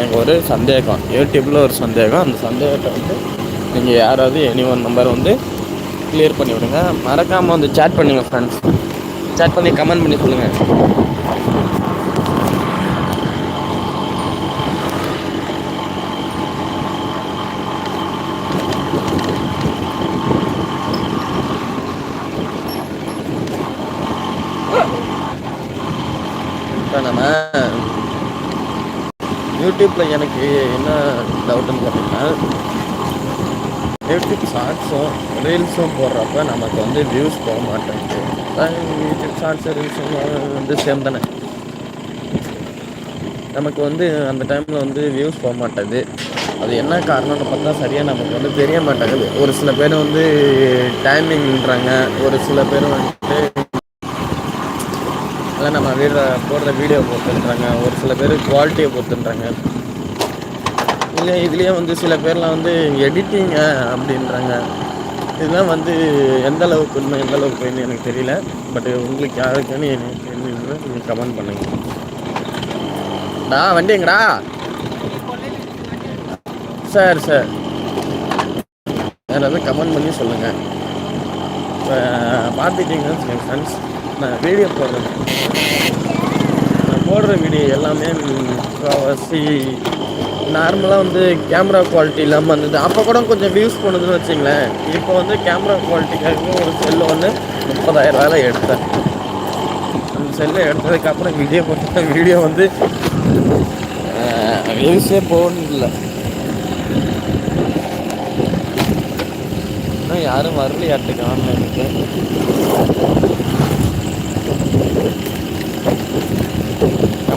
எனக்கு ஒரு சந்தேகம். யூடியூப்பில் ஒரு சந்தேகம். அந்த சந்தேகத்தை வந்து நீங்கள் யாராவது எனி ஒன் நம்பர் வந்து கிளியர் பண்ணி விடுங்க. மறக்காமல் வந்து சேட் பண்ணுங்கள் ஃப்ரெண்ட்ஸ் சேட் பண்ணி கமெண்ட் பண்ணி சொல்லுங்கள் இப்போ நம்ம யூடியூப்பில் எனக்கு என்ன டவுட்டுன்னு பார்த்தீங்கன்னா யூடியூப் ஷார்ட்ஸும் ரீல்ஸும் போடுறப்ப நமக்கு வந்து வியூஸ் போக மாட்டேங்குது. யூடியூப் ஷார்ட்ஸு ரீல்ஸும் வந்து சேம் தானே. நமக்கு வந்து அந்த டைமில் வந்து வியூஸ் போக மாட்டேது அது என்ன காரணம்னு பார்த்தா சரியாக நமக்கு வந்து தெரிய மாட்டேங்குது. ஒரு சில பேர் வந்து டைமிங்ன்றாங்க ஒரு சில பேர் வந்துட்டு இல்லை நம்ம வீடியோ போடுற வீடியோ பொறுத்துன்றாங்க ஒரு சில பேர் குவாலிட்டியை பொறுத்துன்றாங்க இல்லை இதுலேயே வந்து சில பேர்லாம் வந்து எடிட்டிங்க அப்படின்றாங்க. இதெல்லாம் வந்து எந்த அளவுக்கு உண்மை எந்த அளவுக்கு உண்மை எனக்கு தெரியல. பட் உங்களுக்கு யாருக்குன்னு எனக்கு தெரிஞ்சதுன்னா நீங்கள் கமெண்ட் பண்ணுங்க. டா வண்டிங்கடா சார் சார். வேறு எதுவும் கமெண்ட் பண்ணி சொல்லுங்கள் இப்போ பார்த்துக்கிட்டிங்கன்னா ஃப்ரெண்ட்ஸ் நான் வீடியோ போடுறேன். நான் போடுற வீடியோ எல்லாமே முக்கால்வாசி நார்மலாக வந்து கேமரா குவாலிட்டி இல்லாமல் இருந்தது. அப்போ கூட கொஞ்சம் வியூஸ் பண்ணுதுன்னு வச்சிங்களேன். இப்போ வந்து கேமரா குவாலிட்டிக்காக ஒரு செல்லு வந்து முப்பதாயிரம் ரூபாயில் எடுத்தேன். அந்த செல்லை எடுத்ததுக்கப்புறம் வீடியோ போட்ட வீடியோ வந்து வியூஸே போகணும்ல இல்லை யாரும் வரலையாட்டுக்கு ஆன்லைனுக்கு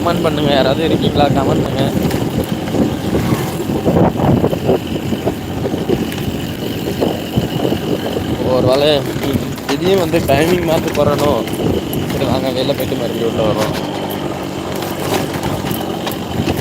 கமெண்ட் பண்ணுங்க. யாராவது இருக்கீங்களா? கமெண்ட் பண்ணுங்கள் ஒரு வேலை இதையும் வந்து டைமிங் மாற்றி போகிறணும் சரி வாங்க வெளில போயிட்டு மறுபடியும் உள்ளே வரோம்